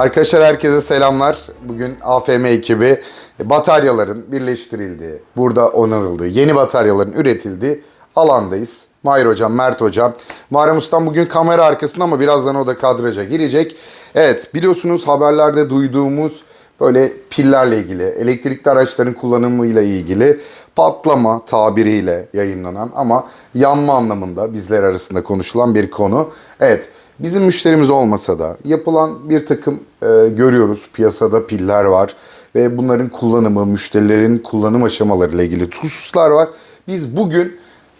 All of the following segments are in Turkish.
Arkadaşlar herkese selamlar. Bugün AFM ekibi bataryaların birleştirildiği, burada onarıldığı, yeni bataryaların üretildiği alandayız. Mahir Hocam, Mert Hocam. Muharrem Ustam bugün kamera arkasında ama birazdan o da kadraja girecek. Evet biliyorsunuz haberlerde duyduğumuz böyle pillerle ilgili, elektrikli araçların kullanımıyla ilgili patlama tabiriyle yayınlanan ama yanma anlamında bizler arasında konuşulan bir konu. Evet bizim müşterimiz olmasa da yapılan bir takım e, görüyoruz piyasada piller var ve bunların kullanımı, müşterilerin kullanım aşamalarıyla ilgili hususlar var. Biz bugün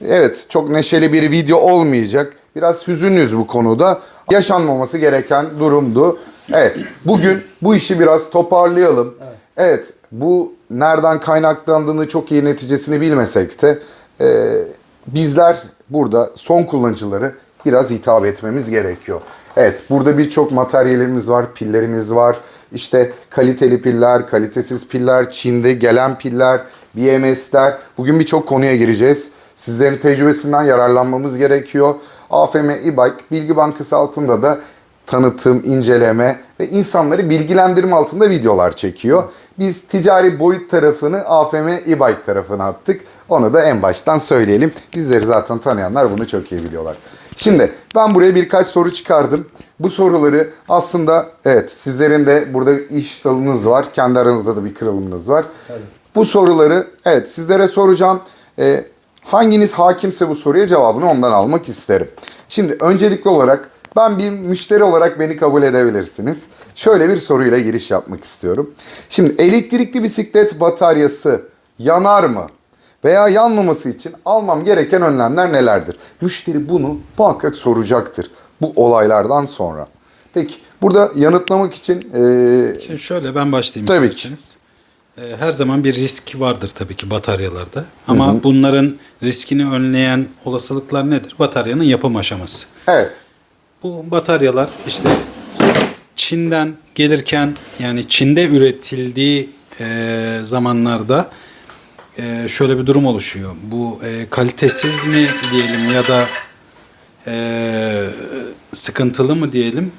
evet çok neşeli bir video olmayacak. Biraz hüzünlüyüz bu konuda. Yaşanmaması gereken durumdu. Evet, bugün bu işi biraz toparlayalım. Evet, bu nereden kaynaklandığını çok iyi neticesini bilmesek de e, bizler burada son kullanıcıları biraz hitap etmemiz gerekiyor. Evet, burada birçok materyallerimiz var, pillerimiz var. İşte kaliteli piller, kalitesiz piller, Çin'de gelen piller, BMS'ler. Bugün birçok konuya gireceğiz. Sizlerin tecrübesinden yararlanmamız gerekiyor. AFM e-bike bilgi bankası altında da tanıtım, inceleme ve insanları bilgilendirme altında videolar çekiyor. Biz ticari boyut tarafını AFM e-bike tarafına attık. Onu da en baştan söyleyelim. Bizleri zaten tanıyanlar bunu çok iyi biliyorlar. Şimdi ben buraya birkaç soru çıkardım. Bu soruları aslında evet sizlerin de burada iş dalınız var. Kendi aranızda da bir kırılımınız var. Bu soruları evet sizlere soracağım. Ee, hanginiz hakimse bu soruya cevabını ondan almak isterim. Şimdi öncelikli olarak ben bir müşteri olarak beni kabul edebilirsiniz. Şöyle bir soruyla giriş yapmak istiyorum. Şimdi elektrikli bisiklet bataryası yanar mı? Veya yanmaması için almam gereken önlemler nelerdir? Müşteri bunu muhakkak soracaktır bu olaylardan sonra. Peki burada yanıtlamak için e, Şimdi şöyle ben başlayayım Tabii ki. Ee, Her zaman bir risk vardır tabii ki bataryalarda. Ama bunların riskini önleyen olasılıklar nedir? Bataryanın yapım aşaması. evet Bu bataryalar işte Çin'den gelirken yani Çin'de üretildiği e, zamanlarda e, şöyle bir durum oluşuyor. Bu e, kalitesiz mi diyelim ya da e, sıkıntılı mı diyelim?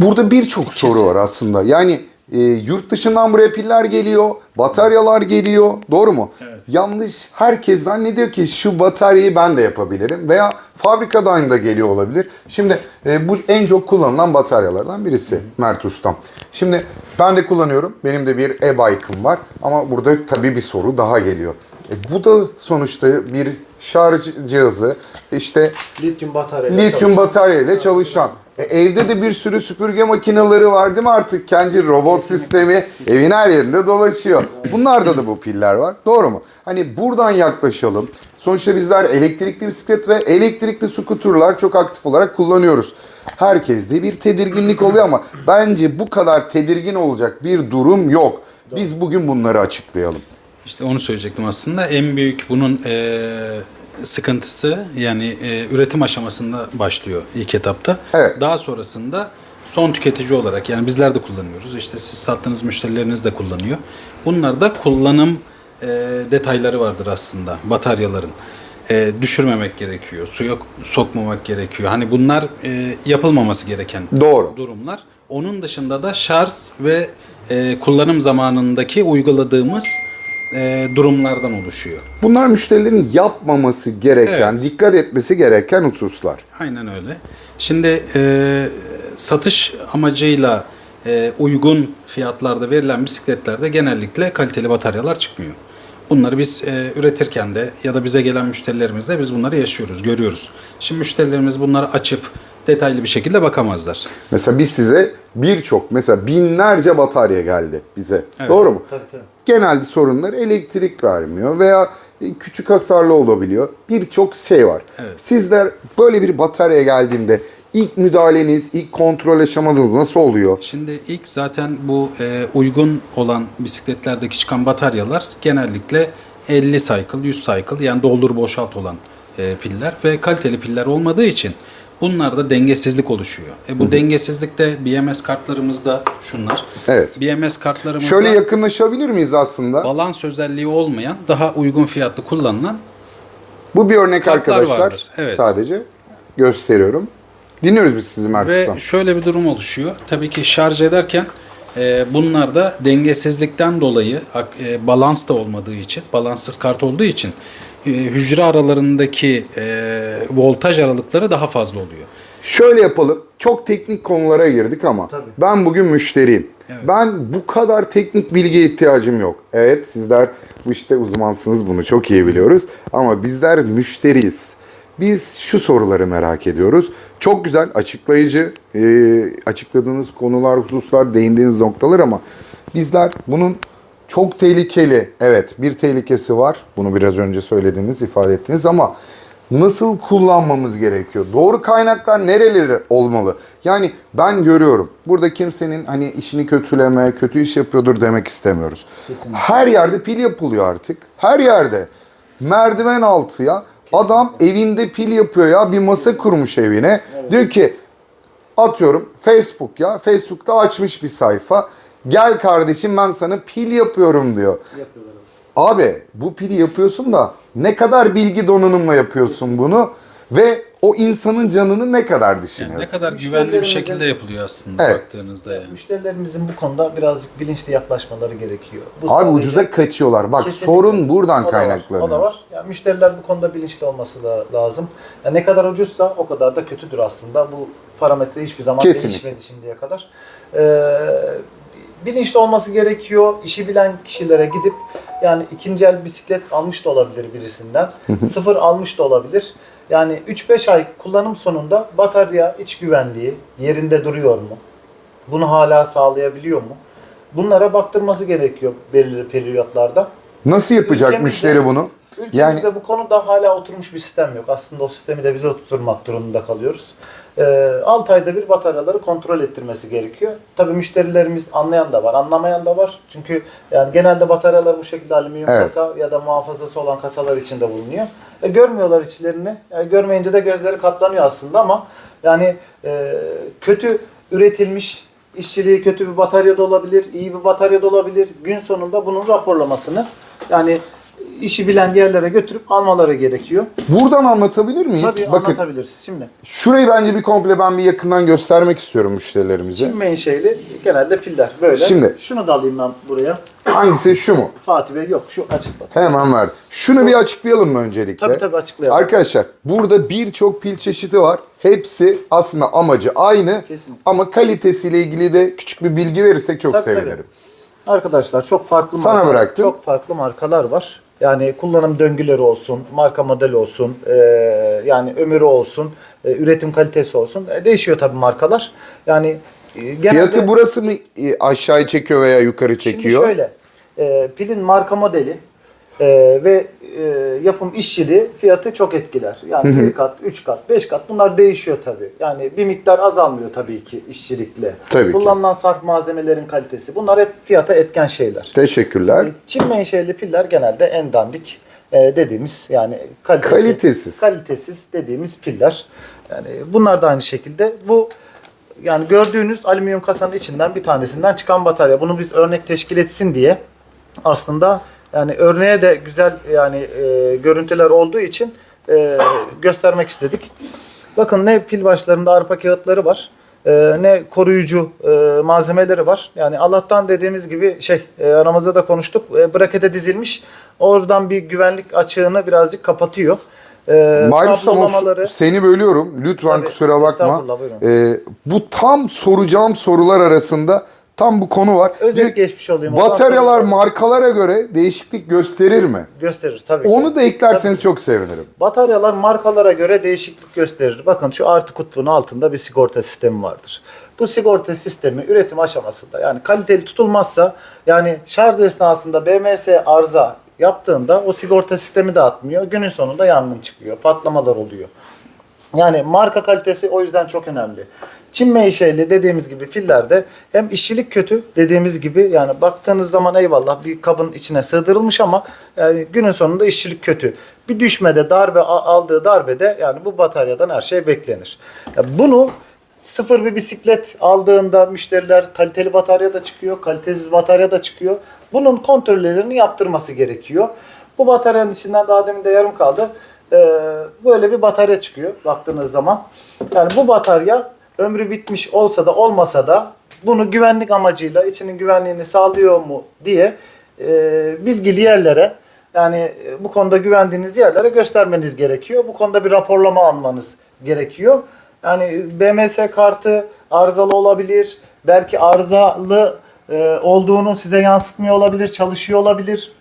Burada birçok soru var aslında. Yani e, yurt dışından buraya piller geliyor, bataryalar geliyor. Doğru mu? Yanlış. Herkes zannediyor ki şu bataryayı ben de yapabilirim veya fabrikadan da geliyor olabilir. Şimdi e, bu en çok kullanılan bataryalardan birisi Mert Ustam. Şimdi ben de kullanıyorum. Benim de bir e-bike'ım var ama burada tabii bir soru daha geliyor. E, bu da sonuçta bir şarj cihazı. İşte Lityum batarya. lityum batarya ile çalışan. E, evde de bir sürü süpürge makineleri var değil mi artık? Kendi robot sistemi evin her yerinde dolaşıyor. Bunlarda da bu piller var. Doğru mu? Hani buradan yaklaşalım. Sonuçta bizler elektrikli bisiklet ve elektrikli skuturlar çok aktif olarak kullanıyoruz. Herkeste bir tedirginlik oluyor ama bence bu kadar tedirgin olacak bir durum yok. Biz bugün bunları açıklayalım. İşte onu söyleyecektim aslında. En büyük bunun e, sıkıntısı yani e, üretim aşamasında başlıyor ilk etapta. Evet. Daha sonrasında son tüketici olarak yani bizler de kullanıyoruz. İşte siz sattığınız müşterileriniz de kullanıyor. Bunlar da kullanım e, detayları vardır aslında bataryaların. E, düşürmemek gerekiyor, suya sokmamak gerekiyor. Hani bunlar e, yapılmaması gereken Doğru. durumlar. Onun dışında da şarj ve e, kullanım zamanındaki uyguladığımız e, durumlardan oluşuyor. Bunlar müşterilerin yapmaması gereken, Evet. dikkat etmesi gereken hususlar. Aynen öyle. Şimdi e, satış amacıyla e, uygun fiyatlarda verilen bisikletlerde genellikle kaliteli bataryalar çıkmıyor. Bunları biz e, üretirken de ya da bize gelen müşterilerimizde biz bunları yaşıyoruz, görüyoruz. Şimdi müşterilerimiz bunları açıp detaylı bir şekilde bakamazlar. Mesela biz size birçok mesela binlerce batarya geldi bize. Evet. Doğru mu? Tabii tabii. Genelde sorunlar elektrik vermiyor veya küçük hasarlı olabiliyor. Birçok şey var. Evet. Sizler böyle bir batarya geldiğinde ilk müdahaleniz, ilk kontrol aşamanız nasıl oluyor? Şimdi ilk zaten bu e, uygun olan bisikletlerdeki çıkan bataryalar genellikle 50 cycle, 100 cycle yani doldur boşalt olan e, piller ve kaliteli piller olmadığı için bunlarda dengesizlik oluşuyor. E, bu dengesizlikte BMS kartlarımızda şunlar. Evet. BMS kartlarımızda Şöyle yakınlaşabilir miyiz aslında? balans özelliği olmayan, daha uygun fiyatlı kullanılan Bu bir örnek Kartlar arkadaşlar. vardır, evet. Sadece gösteriyorum. Dinliyoruz biz sizi Mert Ve Usta. şöyle bir durum oluşuyor. Tabii ki şarj ederken e, bunlar da dengesizlikten dolayı ak- e, balans da olmadığı için, balanssız kart olduğu için e, hücre aralarındaki e, voltaj aralıkları daha fazla oluyor. Şöyle yapalım. Çok teknik konulara girdik ama ben bugün müşteriyim. Ben bu kadar teknik bilgiye ihtiyacım yok. Evet sizler bu işte uzmansınız bunu çok iyi biliyoruz. Ama bizler müşteriyiz. Biz şu soruları merak ediyoruz. Çok güzel, açıklayıcı, e, açıkladığınız konular, hususlar, değindiğiniz noktalar ama bizler bunun çok tehlikeli. Evet, bir tehlikesi var. Bunu biraz önce söylediniz, ifade ettiniz ama nasıl kullanmamız gerekiyor? Doğru kaynaklar nereleri olmalı? Yani ben görüyorum. Burada kimsenin hani işini kötüleme, kötü iş yapıyordur demek istemiyoruz. Her yerde pil yapılıyor artık. Her yerde. Merdiven altı ya. Adam evinde pil yapıyor ya. Bir masa kurmuş evine. Diyor ki atıyorum Facebook ya. Facebook'ta açmış bir sayfa. Gel kardeşim ben sana pil yapıyorum diyor. Abi bu pili yapıyorsun da ne kadar bilgi donanımla yapıyorsun bunu ve o insanın canını ne kadar Yani düşünüyorsun? ne kadar güvenli bir Müşterilerimizin- şekilde yapılıyor aslında Evet. baktığınızda yani. Müşterilerimizin bu konuda birazcık bilinçli yaklaşmaları gerekiyor. Bu Abi sadece- ucuza kaçıyorlar. Bak Kesinlikle. sorun buradan O da var, kaynaklanıyor. O da var. Yani müşteriler bu konuda bilinçli olması da lazım. Yani ne kadar ucuzsa o kadar da kötüdür aslında. Bu parametre hiçbir zaman Kesinlikle. değişmedi şimdiye kadar. Ee, bilinçli olması gerekiyor. İşi bilen kişilere gidip yani ikinci el bisiklet almış da olabilir birisinden. Sıfır almış da olabilir. Yani 3-5 ay kullanım sonunda batarya iç güvenliği yerinde duruyor mu? Bunu hala sağlayabiliyor mu? Bunlara baktırması gerekiyor belirli periyotlarda. Nasıl yapacak Ülkemizde- müşteri bunu? Ülkemizde Yani bu konuda hala oturmuş bir sistem yok. Aslında o sistemi de bize oturtmak durumunda kalıyoruz. Ee, 6 ayda bir bataryaları kontrol ettirmesi gerekiyor. Tabii müşterilerimiz anlayan da var, anlamayan da var. Çünkü yani genelde bataryalar bu şekilde alüminyum Evet. kasa ya da muhafazası olan kasalar içinde bulunuyor. E, görmüyorlar içlerini. E, görmeyince de gözleri katlanıyor aslında ama yani e, kötü üretilmiş işçiliği kötü bir batarya da olabilir, iyi bir batarya da olabilir. Gün sonunda bunun raporlamasını yani işi bilen yerlere götürüp almaları gerekiyor. buradan anlatabilir miyiz? Tabii Bakın anlatabiliriz. Şimdi şurayı bence bir komple ben bir yakından göstermek istiyorum müşterilerimize. Çin menşeli genelde piller böyle. Şimdi- Şunu da alayım ben buraya. Hangisi şu mu? Fatih Bey yok şu açık batarya. Hemen ver. Şunu bir açıklayalım mı öncelikle? Tabii tabii açıklayalım. Arkadaşlar burada birçok pil çeşidi var. Hepsi aslında amacı aynı. Kesinlikle. Ama kalitesiyle ilgili de küçük bir bilgi verirsek çok Tabii, sevinirim. Arkadaşlar çok farklı Sana marka- bıraktım. Çok farklı markalar var. Yani kullanım döngüleri olsun, marka model olsun, e, yani ömrü olsun, e, üretim kalitesi olsun. E, değişiyor tabii markalar. Yani e, genelde Fiyatı burası mı e, aşağıya çekiyor veya yukarı çekiyor? Şimdi şöyle, e, pilin marka modeli e, ve e, yapım işçiliği fiyatı çok etkiler. Yani bir kat, üç kat, beş kat bunlar değişiyor tabii. Yani bir miktar azalmıyor tabii ki işçilikle. Tabii ki. Kullanılan sarf malzemelerin kalitesi. Bunlar hep fiyata etken şeyler. Teşekkürler. E, Çin menşeli piller genelde en dandik e, dediğimiz yani kalitesi, Kalitesiz. kalitesiz dediğimiz piller. Yani bunlar da aynı şekilde. Bu yani gördüğünüz alüminyum kasanın içinden bir tanesinden çıkan batarya. Bunu biz örnek teşkil etsin diye aslında yani örneğe de güzel yani e, görüntüler olduğu için e, göstermek istedik. Bakın ne pil başlarında arpa kağıtları var. e, ne koruyucu e, malzemeleri var. Yani Allah'tan dediğimiz gibi şey e, aramızda da konuştuk. E, brakete dizilmiş. Oradan bir güvenlik açığını birazcık kapatıyor. E, kaplamaları- seni bölüyorum. Lütfen Tabii, kusura bakma. Ee, bu tam soracağım sorular arasında tam bu konu var. Özet Diyor- geçmiş olayım. Bataryalar markalara göre değişiklik gösterir mi? gösterir tabii. ki. Onu da eklerseniz çok sevinirim. Bataryalar markalara göre değişiklik gösterir. Bakın şu artı kutbunun altında bir sigorta sistemi vardır. Bu sigorta sistemi üretim aşamasında yani kaliteli tutulmazsa yani şarj esnasında BMS arıza yaptığında o sigorta sistemi de atmıyor. Günün sonunda yangın çıkıyor, patlamalar oluyor. Yani marka kalitesi o yüzden çok önemli. Çin menşeli dediğimiz gibi pillerde hem işçilik kötü dediğimiz gibi yani baktığınız zaman eyvallah bir kabın içine sığdırılmış ama yani günün sonunda işçilik kötü. Bir düşmede darbe aldığı darbede yani bu bataryadan her şey beklenir. Ya bunu sıfır bir bisiklet aldığında müşteriler kaliteli batarya da çıkıyor, kalitesiz batarya da çıkıyor. Bunun kontrollerini yaptırması gerekiyor. Bu bataryanın içinden daha demin de yarım kaldı. e, böyle bir batarya çıkıyor baktığınız zaman. Yani bu batarya ömrü bitmiş olsa da olmasa da bunu güvenlik amacıyla içinin güvenliğini sağlıyor mu diye e, bilgili yerlere yani e, bu konuda güvendiğiniz yerlere göstermeniz gerekiyor. Bu konuda bir raporlama almanız gerekiyor. Yani BMS kartı arızalı olabilir. Belki arızalı e, olduğunu size yansıtmıyor olabilir, çalışıyor olabilir.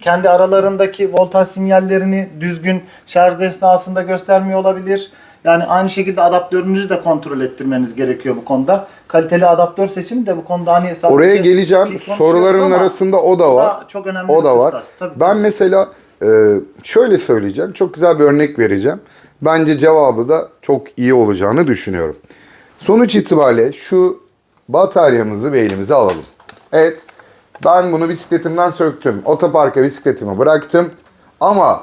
Kendi aralarındaki voltaj sinyallerini düzgün şarj esnasında göstermiyor olabilir. Yani aynı şekilde adaptörünüzü de kontrol ettirmeniz gerekiyor bu konuda. Kaliteli adaptör seçimi de bu konuda hani Oraya geleceğim. bir konuşuyoruz Soruların arasında o da var. çok önemli O bir da var. kıstas. Tabii, Ben tabii. mesela e, şöyle söyleyeceğim. Çok güzel bir örnek vereceğim. Bence cevabı da çok iyi olacağını düşünüyorum. Sonuç itibariyle şu bataryamızı bir elimize alalım. Evet. Ben bunu bisikletimden söktüm. Otoparka bisikletimi bıraktım. Ama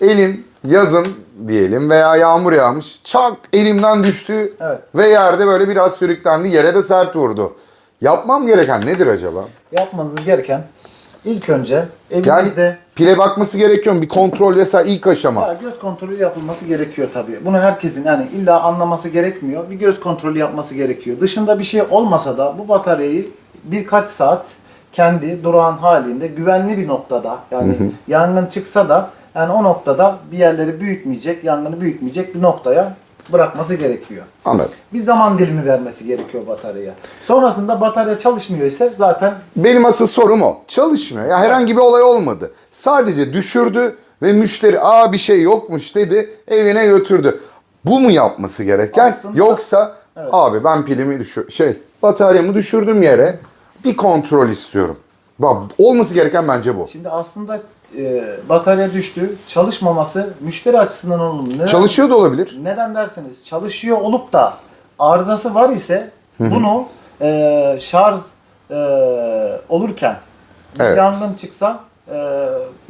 elim yazın diyelim veya yağmur yağmış. Çak elimden düştü. Evet. Ve yerde böyle biraz sürüklendi. Yere de sert vurdu. Yapmam gereken nedir acaba? yapmanız gereken ilk önce Yani evinizde pile bakması gerekiyor mu? Bir kontrol vesaire ilk aşama. Ya göz kontrolü yapılması gerekiyor tabii. Bunu herkesin yani illa anlaması gerekmiyor. Bir göz kontrolü yapması gerekiyor. Dışında bir şey olmasa da bu bataryayı birkaç saat kendi durağan halinde güvenli bir noktada yani yangın çıksa da yani o noktada bir yerleri büyütmeyecek, yangını büyütmeyecek bir noktaya bırakması gerekiyor. Anladım. Bir zaman dilimi vermesi gerekiyor bataryaya. Sonrasında batarya çalışmıyor ise zaten Benim asıl sorum o. Çalışmıyor. Ya herhangi bir olay olmadı. Sadece düşürdü ve müşteri aa bir şey yokmuş dedi evine götürdü. Bu mu yapması gereken? Aslında- Yoksa Evet. abi ben pilimi düşür şey bataryamı düşürdüm yere bir kontrol istiyorum. Bak olması gereken bence bu. şimdi aslında e, batarya düştü. Çalışmaması müşteri açısından olumlu. Neden? Çalışıyor da olabilir. Neden derseniz çalışıyor olup da arızası var ise bunu e, şarj e, olurken bir Evet. yangın çıksa e,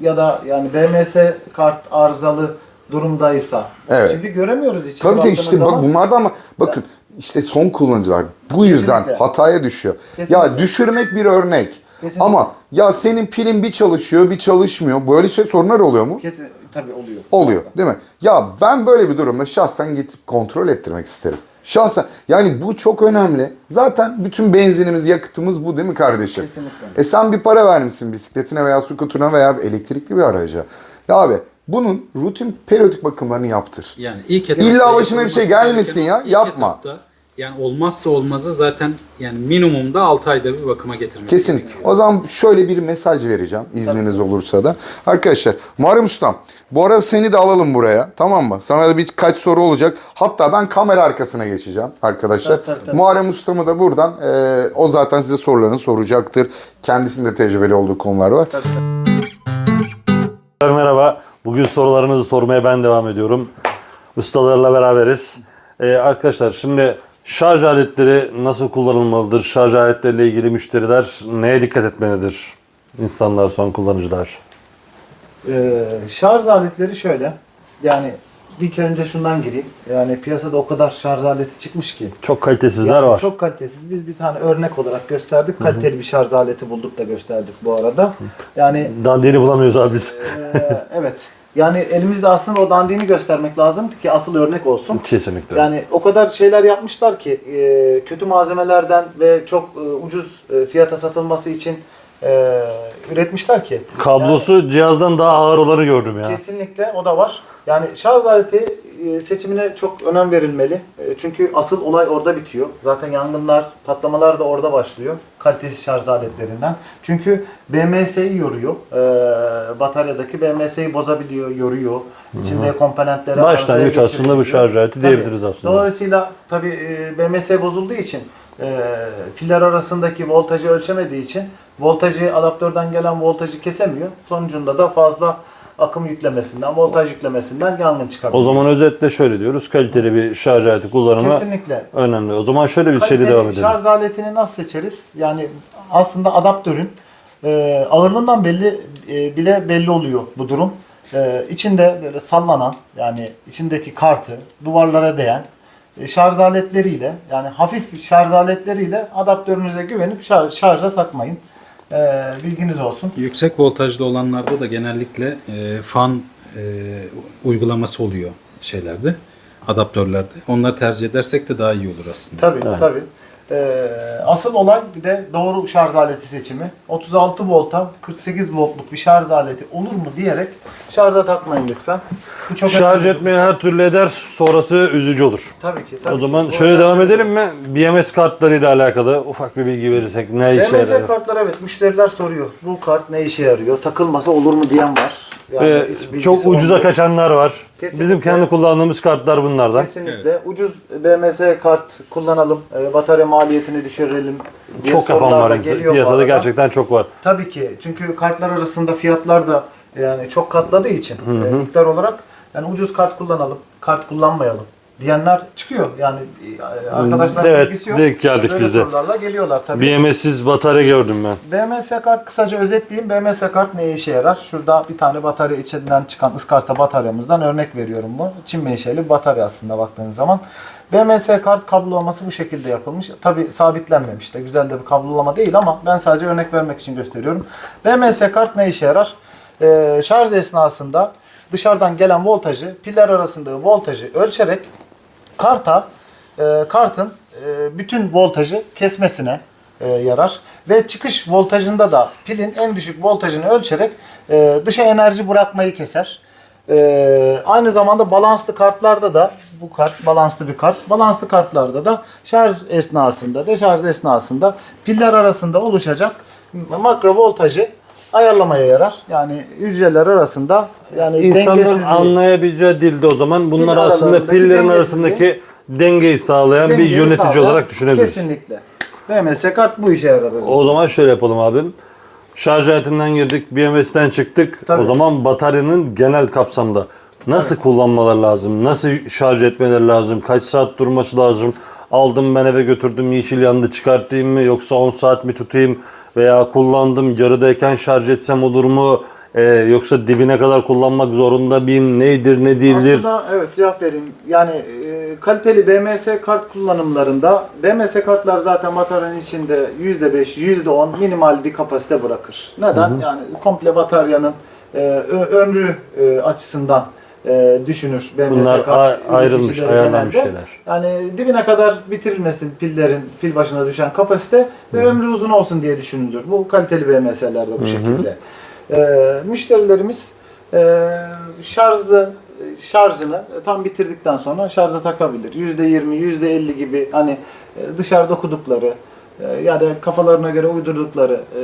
ya da yani BMS kart arızalı durumdaysa Evet. şimdi göremiyoruz içini Tabii ki işte bak zaman. bunlardan ama bakın işte son kullanıcılar bu yüzden Kesinlikle. hataya düşüyor. Ya Kesinlikle. düşürmek bir örnek. Kesinlikle. Ama ya senin pilin bir çalışıyor bir çalışmıyor. Böyle şey sorunlar oluyor mu? Kesin tabii oluyor. Oluyor değil mi? Ya ben böyle bir durumda şahsen gidip kontrol ettirmek isterim. Şahsen yani bu çok önemli. Zaten bütün benzinimiz, yakıtımız bu değil mi kardeşim? Kesinlikle. E sen bir para vermişsin bisikletine veya skuterına veya elektrikli bir araca. Ya abi bunun rutin periyodik bakımlarını yaptır. Yani ilk İlla başına bir şey gelmesin ya, yapma. etapta, yani olmazsa olmazı zaten yani minimumda 6 ayda bir bakıma getirmesi Kesinlikle. gerekiyor. O zaman şöyle bir mesaj vereceğim izniniz olursa da. Arkadaşlar Muharrem Ustam bu arada seni de alalım buraya tamam mı? Sana da birkaç soru olacak. Hatta ben kamera arkasına geçeceğim arkadaşlar. Tabii, tabii, tabii. Muharrem Ustam'ı da buradan e, o zaten size sorularını soracaktır. Kendisinin de tecrübeli olduğu konular var. Merhaba. Bugün sorularınızı sormaya ben devam ediyorum. Ustalarla beraberiz. Ee, arkadaşlar şimdi şarj aletleri nasıl kullanılmalıdır? Şarj aletleriyle ilgili müşteriler neye dikkat etmelidir? İnsanlar, son kullanıcılar. Ee, şarj aletleri şöyle. Yani ilk önce şundan gireyim. Yani piyasada o kadar şarj aleti çıkmış ki. Çok kalitesizler Yani var. Çok kalitesiz. Biz bir tane örnek olarak gösterdik. Kaliteli bir şarj aleti bulduk da gösterdik bu arada. Yani Dandini bulamıyoruz abi biz. e, evet. Yani elimizde aslında o dandini göstermek lazım ki asıl örnek olsun. Kesinlikle. Yani o kadar şeyler yapmışlar ki e, kötü malzemelerden ve çok e, ucuz e, fiyata satılması için e, üretmişler ki. Kablosu cihazdan daha ağır olanı gördüm ya. Kesinlikle o da var. Yani şarj aleti seçimine çok önem verilmeli. E, Çünkü asıl olay orada bitiyor. Zaten yangınlar, patlamalar da orada başlıyor. Kalitesiz şarj aletlerinden. Çünkü BMS'yi yoruyor. E, bataryadaki BMS'yi bozabiliyor, yoruyor. İçinde komponentleri Başlangıç arızaya aslında bu şarj aleti diyebiliriz aslında. Dolayısıyla tabii e, BMS bozulduğu için e, piller arasındaki voltajı ölçemediği için voltajı adaptörden gelen voltajı kesemiyor. Sonucunda da fazla akım yüklemesinden, voltaj yüklemesinden yangın çıkabiliyor. O zaman özetle şöyle diyoruz. Kaliteli bir şarj aleti kullanımı Kesinlikle. önemli. O zaman şöyle bir şeyle devam edelim. şarj aletini nasıl seçeriz? Yani aslında adaptörün e, ağırlığından belli e, bile belli oluyor bu durum. E, içinde böyle sallanan yani içindeki kartı duvarlara değen e, şarj aletleriyle yani hafif şarj aletleriyle adaptörünüze güvenip şarj, şarja takmayın. E, bilginiz olsun. Yüksek voltajlı olanlarda da genellikle e, fan e, uygulaması oluyor şeylerde, adaptörlerde. Onları tercih edersek de daha iyi olur aslında. Tabii tabii. Ee, asıl olay bir de doğru şarj aleti seçimi. 36 volta 48 voltluk bir şarj aleti olur mu diyerek şarja takmayın lütfen. Bu çok Şarj önemli. etmeyi her türlü eder, sonrası üzücü olur. Tabii ki. Tabii O zaman ki. şöyle devam edelim mi? BMS kartlarıyla alakalı ufak bir bilgi verirsek ne işe BMS yarar? kartlar evet müşteriler soruyor. Bu kart ne işe yarıyor? Takılmasa olur mu diyen var. Yani Ee, çok ucuza olmayan- kaçanlar var. Kesinlikle. Bizim kendi kullandığımız kartlar bunlardan. Kesinlikle. Ucuz BMS kart kullanalım. e, batarya maliyetini düşürelim. diye Çok yapan sorular var. da geliyor bu Piyasada gerçekten çok var. Tabii ki. Çünkü kartlar arasında fiyatlar da yani çok katladığı için e, miktar olarak yani ucuz kart kullanalım, kart kullanmayalım diyenler çıkıyor. Yani e, arkadaşlar Evet, bilgisi yok. denk geldik Böyle biz de. sorularla geliyorlar tabii. BMS'siz batarya gördüm ben. BMS kart kısaca özetleyeyim. BMS kart neye işe yarar? Şurada bir tane batarya içinden çıkan ıskarta bataryamızdan örnek veriyorum bu. Çin menşeli batarya aslında baktığınız zaman. BMS kart kablolaması bu şekilde yapılmış. Tabi sabitlenmemiş de güzel de bir kablolama değil ama ben sadece örnek vermek için gösteriyorum. BMS kart ne işe yarar? Ee, şarj esnasında dışarıdan gelen voltajı piller arasındaki voltajı ölçerek karta e, kartın e, bütün voltajı kesmesine e, yarar ve çıkış voltajında da pilin en düşük voltajını ölçerek e, dışa enerji bırakmayı keser. E, aynı zamanda balanslı kartlarda da bu kart balanslı bir kart. Balanslı kartlarda da şarj esnasında, deşarj esnasında piller arasında oluşacak makro voltajı ayarlamaya yarar. Yani hücreler arasında yani İnsanların dengesizliği anlayabileceği dilde o zaman bunlar Pil aslında aralarındaki pillerin dengesizliği- arasındaki dengeyi sağlayan bir dengeyi yönetici sağlayan- olarak düşünebiliriz. Kesinlikle. BMS kart bu işe yarar. O zaman şöyle yapalım abim. Şarj aletinden girdik, BMS'ten çıktık. Tabii. O zaman bataryanın genel kapsamda nasıl kullanmaları lazım? Nasıl şarj etmeleri lazım? Kaç saat durması lazım? Aldım ben eve götürdüm yeşil yandı çıkartayım mı yoksa 10 saat mi tutayım? Veya kullandım yarıdayken şarj etsem olur mu? Ee, yoksa dibine kadar kullanmak zorunda mıyım? Neydir ne değildir? Aslında evet cevap vereyim. Yani e, kaliteli BMS kart kullanımlarında BMS kartlar zaten bataryanın içinde %5, %10 minimal bir kapasite bırakır. Neden? Yani komple bataryanın e, ömrü e, açısından e, düşünür BMS Bunlar a- ayrılmış, ayarlanmış genelde. şeyler. Yani dibine kadar bitirilmesin pillerin pil başına düşen kapasite ve ömrü uzun olsun diye düşünülür. Bu kaliteli BMS'lerde bu şekilde. Ee, müşterilerimiz e, şarjlı şarjını tam bitirdikten sonra şarja takabilir. %20, %50 gibi hani e, dışarıda okudukları e, ya da kafalarına göre uydurdukları e,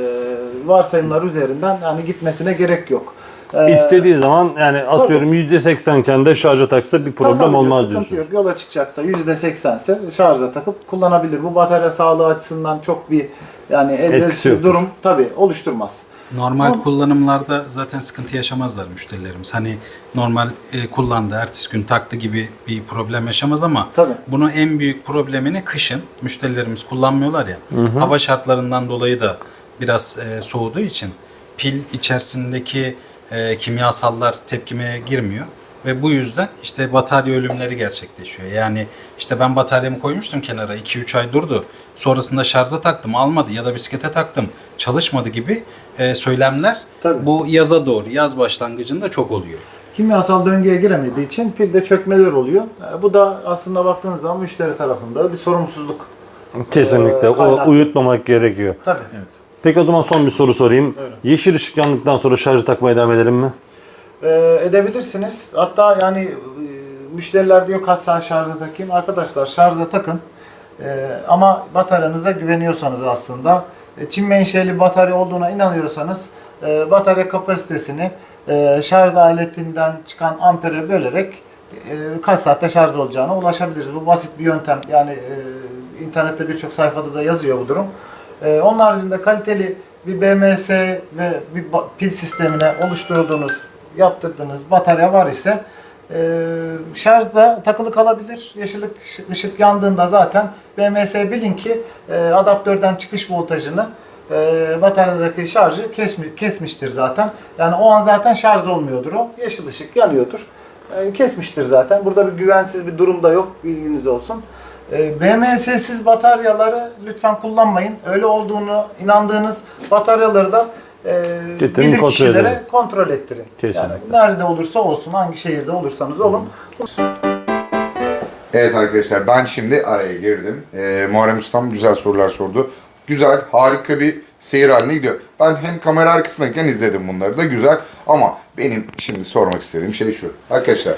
varsayımlar üzerinden yani gitmesine gerek yok. Ee, İstediği zaman yani atıyorum %80 iken de şarja taksa bir problem Takabilir, olmaz sıkıntı diyorsun. Yok. Yola çıkacaksa %80 ise şarja takıp kullanabilir. Bu batarya sağlığı açısından çok bir yani elverişsiz yoktur. durum tabii oluşturmaz. Normal Ama- kullanımlarda zaten sıkıntı yaşamazlar müşterilerimiz. Hani normal e, kullandı, ertesi gün taktı gibi bir problem yaşamaz ama Tabii. bunun en büyük problemini kışın müşterilerimiz kullanmıyorlar ya. Hava şartlarından dolayı da biraz e, soğuduğu için pil içerisindeki e, kimyasallar tepkimeye girmiyor. Ve bu yüzden işte batarya ölümleri gerçekleşiyor. Yani işte ben bataryamı koymuştum kenara 2-3 ay durdu. Sonrasında şarja taktım almadı ya da bisiklete taktım çalışmadı gibi e, söylemler Tabii. bu yaza doğru yaz başlangıcında çok oluyor. Kimyasal döngüye giremediği için pilde çökmeler oluyor. E, Bu da aslında baktığınız zaman müşteri tarafında bir sorumsuzluk. Kesinlikle. Ee, O kaynak- uyutmamak gerekiyor. Tabii. Peki o zaman son bir soru sorayım. Yeşil ışık yandıktan sonra şarjı takmaya devam edelim mi? Ee, edebilirsiniz. Hatta yani e, müşteriler diyor kaç saat şarja takayım. Arkadaşlar şarja takın. Ee, ama bataryanıza güveniyorsanız aslında e, Çin menşeli batarya olduğuna inanıyorsanız e, batarya kapasitesini e, şarj aletinden çıkan ampere bölerek e, kaç saatte şarj olacağına ulaşabiliriz. Bu basit bir yöntem. Yani e, internette birçok sayfada da yazıyor bu durum. E, onun haricinde kaliteli bir BMS ve bir pil sistemine oluşturduğunuz, yaptırdığınız batarya var ise e, şarjda takılı kalabilir. Yeşil ışık- yandığında zaten BMS bilin ki e, adaptörden çıkış voltajını e, bataryadaki şarjı kesmi, kesmiştir zaten. Yani o an zaten şarj olmuyordur o. Yeşil ışık yanıyordur. E, kesmiştir zaten. Burada bir güvensiz bir durum da yok. Bilginiz olsun. E, BMS'siz bataryaları lütfen kullanmayın. Öyle olduğunu inandığınız bataryaları da e, Getirin, bilir kontrol kişilere edelim. kontrol ettirin. Kesinlikle. Yani nerede olursa olsun, hangi şehirde olursanız olun. Evet arkadaşlar ben şimdi araya girdim. Ee, Muharrem Ustam güzel sorular sordu. Güzel, harika bir seyir haline gidiyor. Ben hem kamera arkasındayken izledim bunları da güzel. Ama benim şimdi sormak istediğim şey şu. Arkadaşlar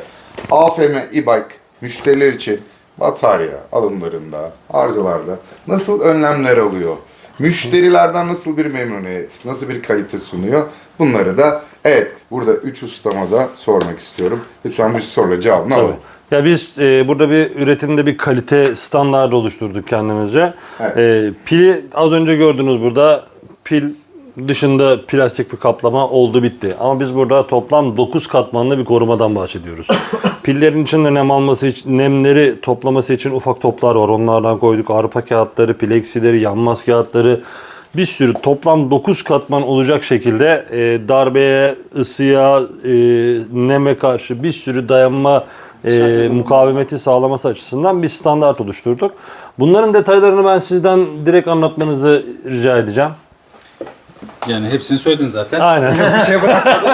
AFM e-bike müşteriler için batarya alımlarında, arızalarda nasıl önlemler alıyor? Müşterilerden nasıl bir memnuniyet, nasıl bir kalite sunuyor? Bunları da evet burada 3 ustama da sormak istiyorum. Lütfen bu soruların cevabını alalım. Ya biz e, burada bir üretimde bir kalite standardı oluşturduk kendimizce. Evet. E, pili az önce gördünüz burada pil dışında plastik bir kaplama oldu bitti. Ama biz burada toplam 9 katmanlı bir korumadan bahsediyoruz. Pillerin içinde nem alması için, nemleri toplaması için ufak toplar var. Onlardan koyduk. Arpa kağıtları, plexileri, yanmaz kağıtları. Bir sürü toplam 9 katman olacak şekilde e, darbeye, ısıya, e, neme karşı bir sürü dayanma e, mukavemeti sağlaması açısından bir standart oluşturduk. Bunların detaylarını ben sizden direkt anlatmanızı rica edeceğim. Yani hepsini söyledin zaten. Aynen. Çok bir şey bırakmadın.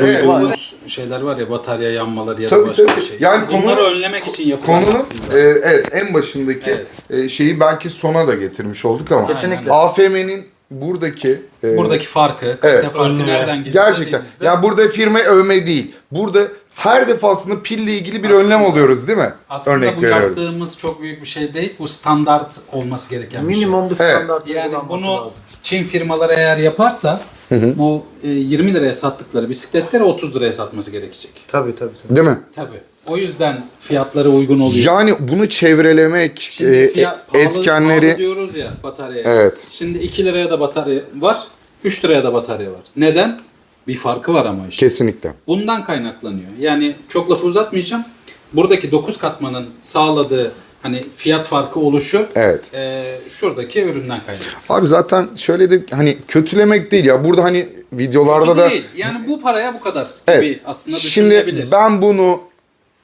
Evet. Duyduğumuz şeyler var ya batarya yanmaları ya da Tabii, başka tabii. bir şey. Yani Bunları konu- önlemek için yapılan Konunun aslında. e, evet en başındaki Evet. e, şeyi belki sona da getirmiş olduk ama Kesinlikle. AFM'nin buradaki e, Buradaki farkı, kalite Evet. farkı Önleme. nereden geliyor? gerçekten dediğimizde ya burada firma övme değil. Burada her defasında pille ilgili bir Aslında- önlem alıyoruz değil mi? aslında Örnek bu veriyorum. yaptığımız çok büyük bir şey değil. Bu standart olması gereken bir şey. Minimum bir standart Yani uygulanması bunu lazım. Çin firmaları eğer yaparsa bu e, 20 liraya sattıkları bisikletleri 30 liraya satması gerekecek. Tabii tabii. tabii. Değil mi? Tabii. O yüzden fiyatları uygun oluyor. Yani bunu çevrelemek, Şimdi e, fiyat, pahalı, etkenleri pahalı diyoruz ya bataryaya. Evet. Şimdi 2 liraya da batarya var, 3 liraya da batarya var. Neden? Bir farkı var ama işte. kesinlikle. Bundan kaynaklanıyor. Yani çok lafı uzatmayacağım. Buradaki 9 katmanın sağladığı hani fiyat farkı oluşu Evet. e, şuradaki üründen kaynaklı. Abi zaten şöyle de hani kötülemek değil ya. Burada hani videolarda da değil. Yani bu paraya bu kadar gibi Evet. aslında Şimdi ben bunu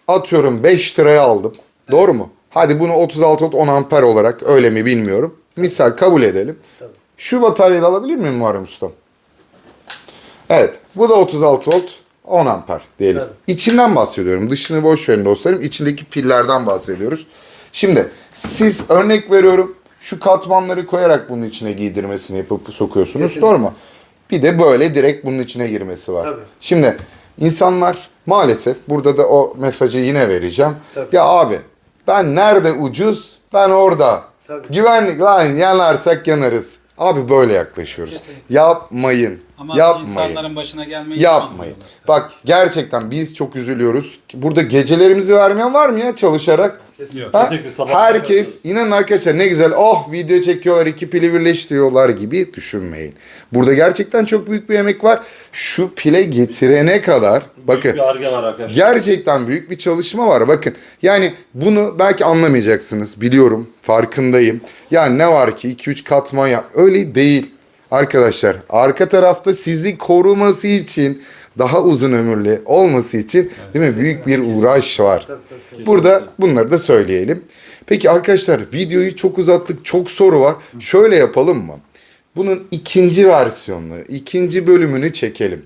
atıyorum 5 liraya aldım. Doğru mu? Hadi bunu 36 volt 10 amper olarak öyle mi bilmiyorum. Misal kabul edelim. Şu bataryayı da alabilir miyim Muharrem Usta? Evet. Bu da 36 volt 10 amper diyelim. İçinden bahsediyorum. Dışını boş verin dostlarım. İçindeki pillerden bahsediyoruz. Şimdi siz örnek veriyorum şu katmanları koyarak bunun içine giydirmesini yapıp sokuyorsunuz. Doğru mu? Bir de böyle direkt bunun içine girmesi var. Tabii. Şimdi insanlar maalesef burada da o mesajı yine vereceğim. Tabii. Ya abi ben nerede ucuz ben orada. Tabii. Güvenlik lan yanarsak yanarız. Abi böyle yaklaşıyoruz. Yapmayın. Ama yapmayın. insanların başına gelmeyi Yapmayın. Bak gerçekten biz çok üzülüyoruz. Burada gecelerimizi vermeyen var mı ya çalışarak? Yok. Ha? Kesinlikle sabah Herkes inanın arkadaşlar ne güzel oh video çekiyorlar iki pili birleştiriyorlar gibi düşünmeyin. Burada gerçekten çok büyük bir emek var. Şu pile getirene kadar bakın Bir arge var arkadaşlar. gerçekten büyük bir çalışma var. Bakın yani bunu belki anlamayacaksınız biliyorum farkındayım. Yani ne var ki 2-3 katman yap öyle değil. Arkadaşlar arka tarafta sizi koruması için daha uzun ömürlü olması için değil mi büyük bir uğraş var. Burada bunları da söyleyelim. Peki arkadaşlar videoyu çok uzattık çok soru var. Şöyle yapalım mı? Bunun ikinci versiyonunu, ikinci bölümünü çekelim.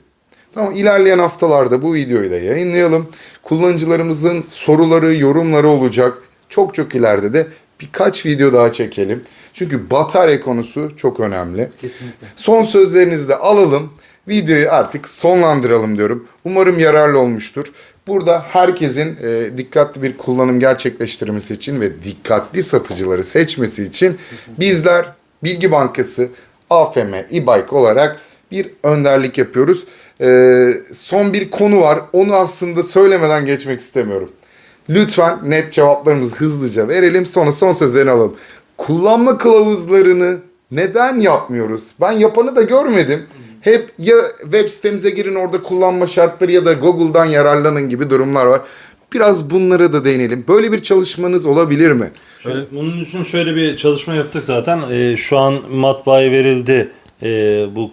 Tamam ilerleyen haftalarda bu videoyu da yayınlayalım. Kullanıcılarımızın soruları, yorumları olacak. Çok çok ileride de birkaç video daha çekelim. Çünkü batarya konusu çok önemli. Kesinlikle. Son sözlerinizi de alalım. Videoyu artık sonlandıralım diyorum. Umarım yararlı olmuştur. Burada herkesin e, dikkatli bir kullanım gerçekleştirmesi için ve dikkatli satıcıları seçmesi için bizler Bilgi Bankası AFM e-bike olarak bir önderlik yapıyoruz. E, son bir konu var. Onu aslında söylemeden geçmek istemiyorum. Lütfen net cevaplarımızı hızlıca verelim. Sonra son sözlerini alalım. Kullanma kılavuzlarını neden yapmıyoruz? Ben yapanı da görmedim. Hep ya web sitemize girin orada kullanma şartları ya da Google'dan yararlanın gibi durumlar var. Biraz bunlara da değinelim. Böyle bir çalışmanız olabilir mi? Şöyle, bunun için şöyle bir çalışma yaptık zaten. Ee, şu an matbaaya verildi ee, bu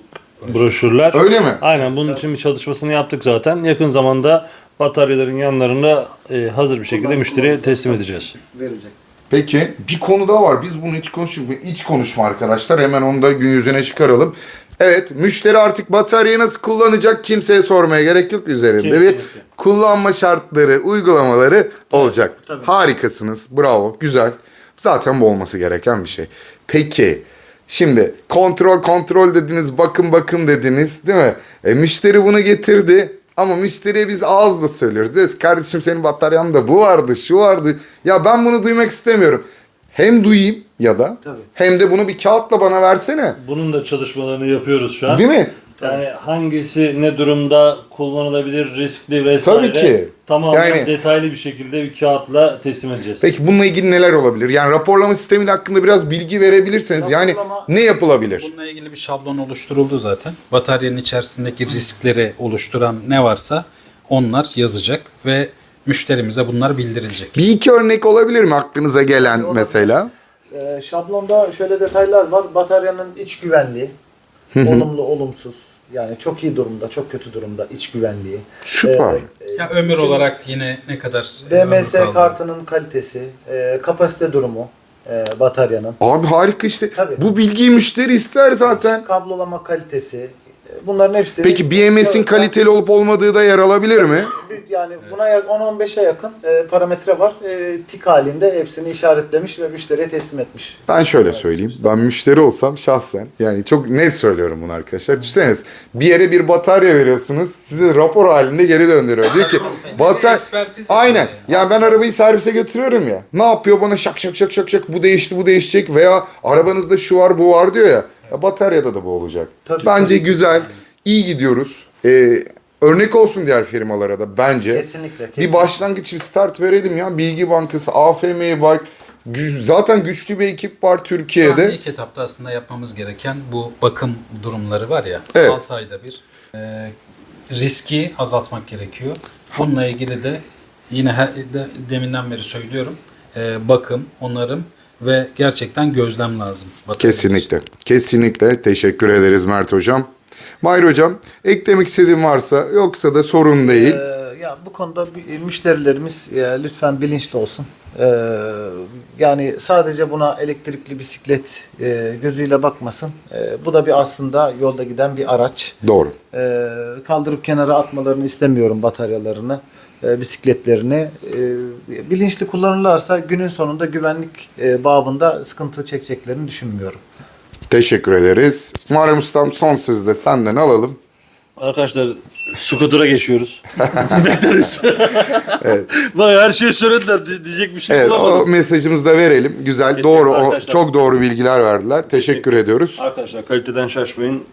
broşürler. Öyle mi? Aynen bunun için bir çalışmasını yaptık zaten. Yakın zamanda bataryaların yanlarında ee, hazır bir şekilde müşteriye teslim edeceğiz. Verecek. Peki bir konu daha var. Biz bunu hiç konuşmadık. İç konuşma arkadaşlar. Hemen onu da gün yüzüne çıkaralım. Evet, müşteri artık bataryayı nasıl kullanacak kimseye sormaya gerek yok üzerinde bir kullanma şartları, uygulamaları olacak. tabii. Harikasınız. Bravo. Güzel. Zaten bu olması gereken bir şey. Peki şimdi kontrol kontrol dediniz, bakım bakım dediniz değil mi? E, müşteri bunu getirdi. Ama müşteriye biz ağızla söylüyoruz. Diyoruz kardeşim senin bataryanda bu vardı, şu vardı. Ya ben bunu duymak istemiyorum. Hem duyayım ya da Tabii. hem de bunu bir kağıtla bana versene. Bunun da çalışmalarını yapıyoruz şu an. Değil mi? Yani hangisi ne durumda kullanılabilir, riskli vesaire. Tabii ki. Tamamen Yani- detaylı bir şekilde bir kağıtla teslim edeceğiz. Peki bununla ilgili neler olabilir? Yani raporlama sistemi hakkında biraz bilgi verebilirseniz yani Raporlama- ne yapılabilir? Bununla ilgili bir şablon oluşturuldu zaten. Bataryanın içerisindeki riskleri oluşturan ne varsa onlar yazacak ve müşterimize bunlar bildirilecek. Bir iki örnek olabilir mi aklınıza gelen Olabilir. mesela? Ee, şablonda şöyle detaylar var. Bataryanın iç güvenliği. olumlu, olumsuz. Yani çok iyi durumda, çok kötü durumda iç güvenliği. Süper. Ee, Ya ömür olarak yine ne kadar BMS kartının kalitesi, e, kapasite durumu e, bataryanın. Abi harika işte. Tabii. Bu bilgiyi müşteri ister zaten. Kablolama kalitesi. Bunların hepsi. Peki BMS'in kaliteli olup olmadığı da yer alabilir mi? Yani buna yak- 10-15'e yakın e, parametre var. E, tik halinde hepsini işaretlemiş ve müşteriye teslim etmiş. Ben şöyle söyleyeyim. Ben müşteri olsam şahsen yani çok net söylüyorum bunu arkadaşlar. Düşünseniz bir yere bir batarya veriyorsunuz. Size rapor halinde geri döndürüyor. Diyor ki batarya... ekspertiz Aynen. yapıyor Ya ben arabayı servise götürüyorum ya. Ne yapıyor bana şak şak şak şak şak bu değişti bu değişecek veya arabanızda şu var bu var diyor ya. Ya bataryada da bu olacak. Tabii, bence tabii. güzel. iyi gidiyoruz. Ee, örnek olsun diğer firmalara da bence. Kesinlikle, Bir kesinlikle. başlangıç bir start verelim ya. Bilgi Bankası, AFM'ye bak. Zaten güçlü bir ekip var Türkiye'de. ilk etapta aslında yapmamız gereken bu bakım durumları var ya. Evet. 6 ayda bir e, riski azaltmak gerekiyor. Bununla ilgili de yine her, de, deminden beri söylüyorum. e, bakım, onarım ve gerçekten gözlem lazım. batarya için. Kesinlikle. Kesinlikle. Teşekkür ederiz Mert Hocam. Mahir Hocam eklemek istediğin varsa yoksa da sorun değil. Ee, ya bu konuda bir- müşterilerimiz e, lütfen bilinçli olsun. Ee, yani sadece buna elektrikli bisiklet e, gözüyle bakmasın. E, bu da bir aslında yolda giden bir araç. Doğru. Ee, kaldırıp kenara atmalarını istemiyorum bataryalarını, e, bisikletlerini. E, bilinçli kullanırlarsa günün sonunda güvenlik e, babında sıkıntı çekeceklerini düşünmüyorum. Teşekkür ederiz. Muharrem Ustam son sözü de senden alalım. Arkadaşlar skutura geçiyoruz. Bekleriz. evet. Bak her şeyi söylediler. di- Diyecek bir şey Evet o bulamadım. mesajımızı da verelim. Güzel, Kesinlikle doğru, o, arkadaşlar. çok doğru bilgiler verdiler. Teşekkür ediyoruz. Arkadaşlar kaliteden şaşmayın.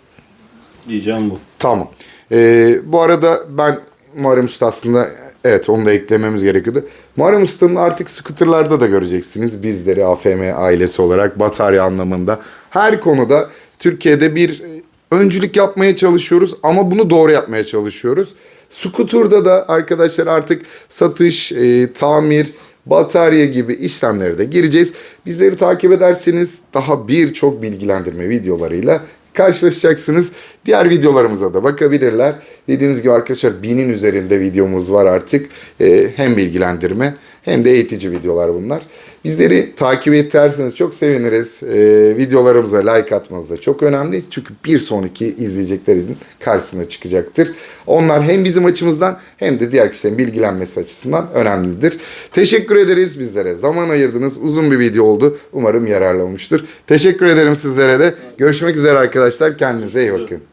Diyeceğim bu. Tamam. Ee, bu arada ben Muharrem Usta aslında evet onu da eklememiz gerekiyordu. Muharrem Usta'nın artık scooterlarda da göreceksiniz. Bizleri AFM ailesi olarak batarya anlamında her konuda Türkiye'de bir öncülük yapmaya çalışıyoruz ama bunu doğru yapmaya çalışıyoruz. Scooter'da da arkadaşlar artık satış, e, tamir, batarya gibi işlemlere de gireceğiz. Bizleri takip ederseniz daha birçok bilgilendirme videolarıyla karşılaşacaksınız. Diğer videolarımıza da bakabilirler. Dediğiniz gibi arkadaşlar binin üzerinde videomuz var artık. Ee, hem bilgilendirme hem de eğitici videolar bunlar. Bizleri takip ederseniz çok seviniriz. Ee, videolarımıza like atmanız da çok önemli. Çünkü bir sonraki izleyeceklerin karşısına çıkacaktır. Onlar hem bizim açımızdan hem de diğer kişilerin bilgilenmesi açısından önemlidir. Teşekkür ederiz bizlere. Zaman ayırdınız. Uzun bir video oldu. Umarım yararlı olmuştur. Teşekkür ederim sizlere de. Görüşmek üzere arkadaşlar. Kendinize iyi bakın.